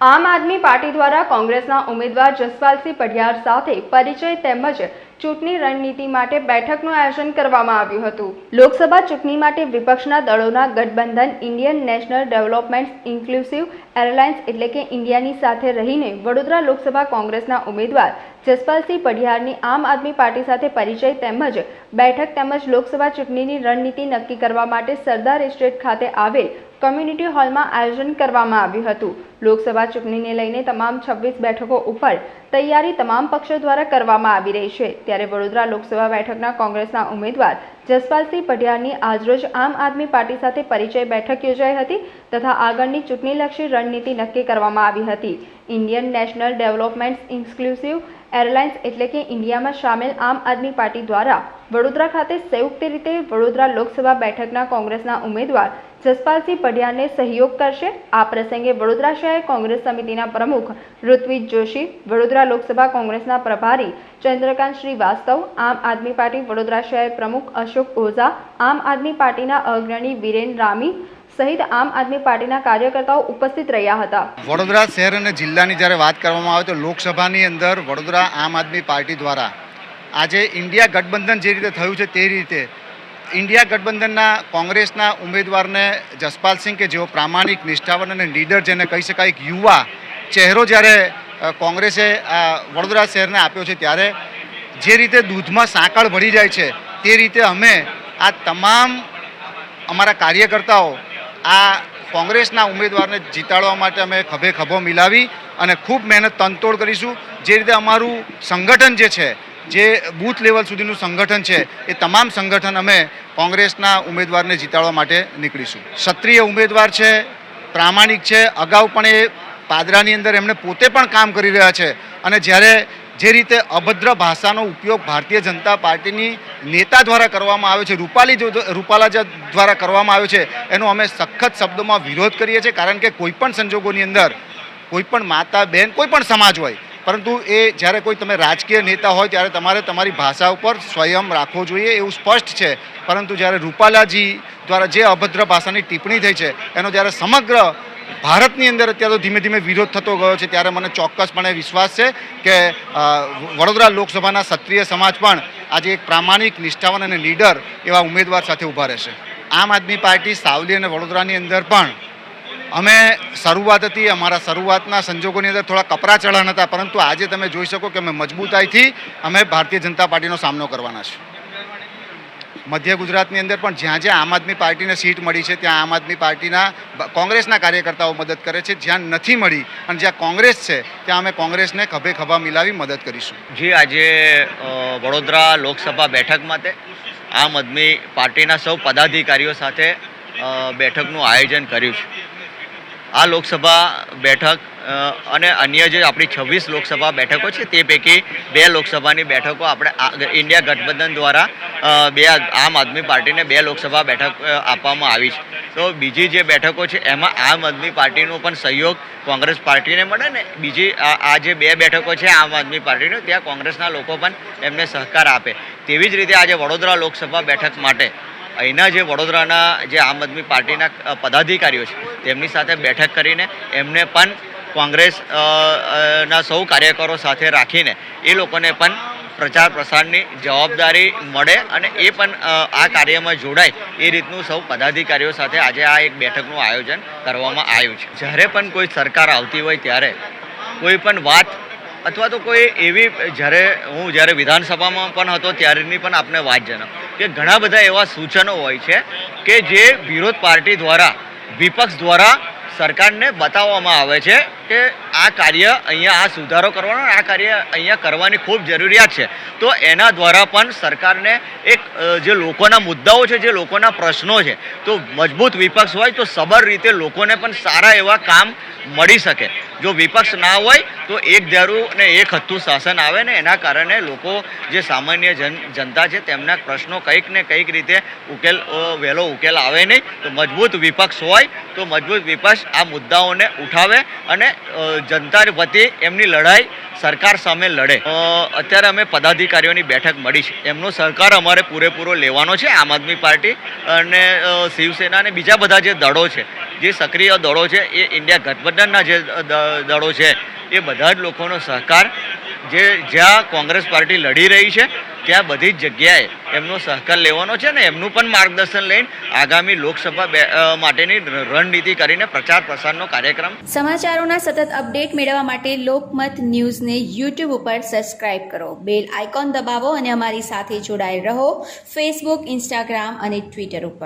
આમ આદમી પાર્ટી દ્વારા કોંગ્રેસના ઉમેદવાર જસપાલસિંહ પઢિયાર સાથે પરિચય તેમજ ચૂંટણી રણનીતિ માટે બેઠકનું આયોજન કરવામાં આવ્યું હતું. લોકસભા ચૂંટણી માટે વિપક્ષના દળોના ગઠબંધન, Indian national development inclusive alliance એટલે કે ઇન્ડિયાની સાથે રહીને વડોદરા લોકસભા કોંગ્રેસના ઉમેદવાર જસપાલસિંહ પઢિયારની આમ આદમી પાર્ટી સાથે પરિચય તેમજ બેઠક તેમજ લોકસભા ચૂંટણીની રણનીતિ નક્કી કરવા માટે સરદાર એસ્ટેટ ખાતે આવેલ કમ્યુનિટી હોલમાં આયોજન કરવામાં આવ્યું હતું. લોકસભા ચૂંટણીને લઈને તમામ છવ્વીસ બેઠકો ઉપર તૈયારી તમામ પક્ષો દ્વારા કરવામાં આવી રહી છે. ત્યારે વડોદરા લોકસભા બેઠકના કોંગ્રેસના ઉમેદવાર જસપાલસિંહ પઢિયારની આજરોજ આમ આદમી પાર્ટી સાથે પરિચય બેઠક યોજાઈ હતી તથા આગળની ચૂંટણીલક્ષી રણનીતિ નક્કી કરવામાં આવી હતી. Indian national development inclusive alliance એટલે કે ઇન્ડિયામાં સામેલ આમ આદમી પાર્ટી દ્વારા વડોદરા ખાતે સંયુક્ત રીતે વડોદરા લોકસભા બેઠકના કોંગ્રેસના ઉમેદવાર જસપાલસિંહ પઢિયાને સહયોગ કરશે. આ પ્રસંગે વડોદરા શહેર કોંગ્રેસ સમિતિના પ્રમુખ ઋત્વિજ જોશી, વડોદરા લોકસભા કોંગ્રેસના પ્રભારી ચંદ્રકાંત શ્રીવાસ્તવ, આમ આદમી પાર્ટી વડોદરા શહેર પ્રમુખ અશોક ઓઝા, આમ આદમી પાર્ટીના અગ્રણી વિરેન રામી સહિત આમ આદમી પાર્ટીના કાર્યકર્તાઓ ઉપસ્થિત રહ્યા હતા. વડોદરા શહેર અને જિલ્લાની જ્યારે વાત કરવામાં આવે તો લોકસભાની અંદર વડોદરા આમ આદમી પાર્ટી દ્વારા આજે ઇન્ડિયા ગઠબંધન જે રીતે થયું છે તે રીતે ઇન્ડિયા ગઠબંધનના કોંગ્રેસના ઉમેદવારને જસપાલસિંહ કે જેઓ પ્રામાણિક, નિષ્ઠાવાન અને લીડર જેને કહી શકાય એક યુવા ચહેરો જ્યારે કોંગ્રેસે વડોદરા શહેરને આપ્યો છે ત્યારે જે રીતે દૂધમાં સાંકળ ભળી જાય છે તે રીતે અમે આ તમામ અમારા કાર્યકર્તાઓ આ કોંગ્રેસના ઉમેદવારને જીતાડવા માટે અમે ખભે ખભો મિલાવી અને ખૂબ મહેનત તનતોડ કરીશું. જે રીતે અમારું સંગઠન જે છે, જે બૂથ લેવલ સુધીનું સંગઠન છે, એ તમામ સંગઠન અમે કોંગ્રેસના ઉમેદવારને જીતાડવા માટે નીકળીશું. ક્ષત્રિય ઉમેદવાર છે, પ્રામાણિક છે, અગાઉ પણ એ પાદરાની અંદર એમણે પોતે પણ કામ કરી રહ્યા છે. અને જ્યારે જે રીતે અભદ્ર ભાષાનો ઉપયોગ ભારતીય જનતા પાર્ટીની નેતા દ્વારા કરવામાં આવ્યો છે, રૂપાલી રૂપાલા દ્વારા કરવામાં આવ્યો છે, એનો અમે સખત શબ્દોમાં વિરોધ કરીએ છીએ, કારણ કે કોઈપણ સંજોગોની અંદર કોઈપણ માતા બહેન કોઈપણ સમાજ હોય, પરંતુ એ જ્યારે કોઈ તમે રાજકીય નેતા હોય, ત્યારે તમારે તમારી ભાષા ઉપર સ્વયં રાખવો જોઈએ એવું સ્પષ્ટ છે. પરંતુ જ્યારે રૂપાલાજી દ્વારા જે અભદ્ર ભાષાની ટિપ્પણી થઈ છે, એનો જ્યારે સમગ્ર ભારતની અંદર અત્યારે તો ધીમે ધીમે વિરોધ થતો ગયો છે, ત્યારે મને ચોક્કસપણે વિશ્વાસ છે કે વડોદરા લોકસભાના ક્ષત્રિય સમાજ પણ આજે એક પ્રામાણિક, નિષ્ઠાવાન અને લીડર એવા ઉમેદવાર સાથે ઊભા રહેશે. આમ આદમી પાર્ટી સાવલી અને વડોદરાની અંદર પણ અમે શરૂઆત હતી, અમારા શરૂઆતના સંજોગોની અંદર થોડા કપરા ચઢાણ હતા પરંતુ આજે તમે જોઈ શકો કે અમે મજબૂતાઈથી અમે ભારતીય જનતા પાર્ટીનો સામનો કરવાના છે મધ્ય ગુજરાતની અંદર પણ જ્યાં જ્યાં આમ આદમી પાર્ટીને સીટ મળી છે, ત્યાં આમ આદમી પાર્ટીના કોંગ્રેસના કાર્યકર્તાઓ મદદ કરે છે. જ્યાં નથી મળી અને જ્યાં કોંગ્રેસ છે, ત્યાં અમે કોંગ્રેસને ખભે ખભા મિલાવી મદદ કરીશું. જે, આજે વડોદરા લોકસભા બેઠક માટે આમ આદમી પાર્ટીના સૌ પદાધિકારીઓ સાથે બેઠકનું આયોજન કર્યું છે. આ લોકસભા બેઠક અને અન્ય જે આપણી છવ્વીસ લોકસભા બેઠકો છે તે પૈકી બે લોકસભાની બેઠકો આપણે ઇન્ડિયા ગઠબંધન દ્વારા બે આમ આદમી પાર્ટીને બે લોકસભા બેઠક આપવામાં આવી છે. તો બીજી જે બેઠકો છે એમાં આમ આદમી પાર્ટીનો પણ સહયોગ કોંગ્રેસ પાર્ટીને મળે ને બીજી આ જે બે બેઠકો છે આમ આદમી પાર્ટીનો, ત્યાં કોંગ્રેસના લોકો પણ એમને સહકાર આપે. તેવી જ રીતે આજે વડોદરા લોકસભા બેઠક માટે અહીંના જે વડોદરાના જે આમ આદમી પાર્ટીના પદાધિકારીઓ છે, તેમની સાથે બેઠક કરીને એમને પણ કોંગ્રેસ ના સૌ કાર્યકરો સાથે રાખીને એ લોકોને પણ પ્રચાર પ્રસારની જવાબદારી મળે અને એ પણ આ કાર્યમાં જોડાય એ રીતનું સૌ પદાધિકારીઓ સાથે આજે આ એક બેઠકનું આયોજન કરવામાં આવ્યું છે. જ્યારે પણ કોઈ સરકાર આવતી હોય ત્યારે કોઈ પણ વાત અથવા તો કોઈ એવી, જ્યારે હું જ્યારે વિધાનસભામાં પણ હતો ત્યારેની પણ આપને વાત જણાવ. કે ઘણા બધા એવા સૂચનો હોય છે કે જે વિરોધ પાર્ટી દ્વારા, વિપક્ષ દ્વારા સરકારને બતાવવામાં આવે છે. કે આ કાર્ય અહીંયા આ સુધારો કરવાનો આ કાર્ય અહીંયા કરવાની ખૂબ જરૂરિયાત છે. તો એના દ્વારા પણ સરકારને એક જે લોકોના મુદ્દાઓ છે, જે લોકોના પ્રશ્નો છે, તો મજબૂત વિપક્ષ હોય તો સબર રીતે લોકોને પણ સારા એવા કામ મળી શકે. જો વિપક્ષ ના હોય તો એક ધારું ને એક હથ્થું શાસન આવે ને એના કારણે લોકો જે સામાન્ય જન, જનતા છે તેમના પ્રશ્નો કંઈક ને કંઈક રીતે ઉકેલ વહેલો ઉકેલ આવે નહીં. તો મજબૂત વિપક્ષ હોય તો મજબૂત વિપક્ષ આ મુદ્દાઓને ઉઠાવે અને જનતા વતી એમની લડાઈ સરકાર સામે લડે. અત્યારે અમે પદાધિકારીઓની બેઠક મળી છે. એમનો સહકાર અમારે પૂરેપૂરો લેવાનો છે, આમ આદમી પાર્ટી અને શિવસેના અને બીજા બધા જે દળો છે, જે સક્રિય દળો છે, એ ઇન્ડિયા ગઠબંધનના જે દળો છે, એ બધા જ લોકોનો સહકાર જે જ્યાં કોંગ્રેસ પાર્ટી લડી રહી છે ત્યાં બધી જ જગ્યાએ એમનો સહકાર લેવાનો છે ને એમનું પણ માર્ગદર્શન લઈને આગામી લોકસભા માટેની રણનીતિ કરીને પ્રચાર પ્રસારનો કાર્યક્રમ. સમાચારોના સતત અપડેટ મેળવવા માટે લોકમત ન્યૂઝને યુટ્યુબ ઉપર સબસ્ક્રાઇબ કરો. બેલ આઇકોન દબાવો અને અમારી સાથે જોડાયેલ રહો ફેસબુક, ઇન્સ્ટાગ્રામ અને ટ્વિટર ઉપર.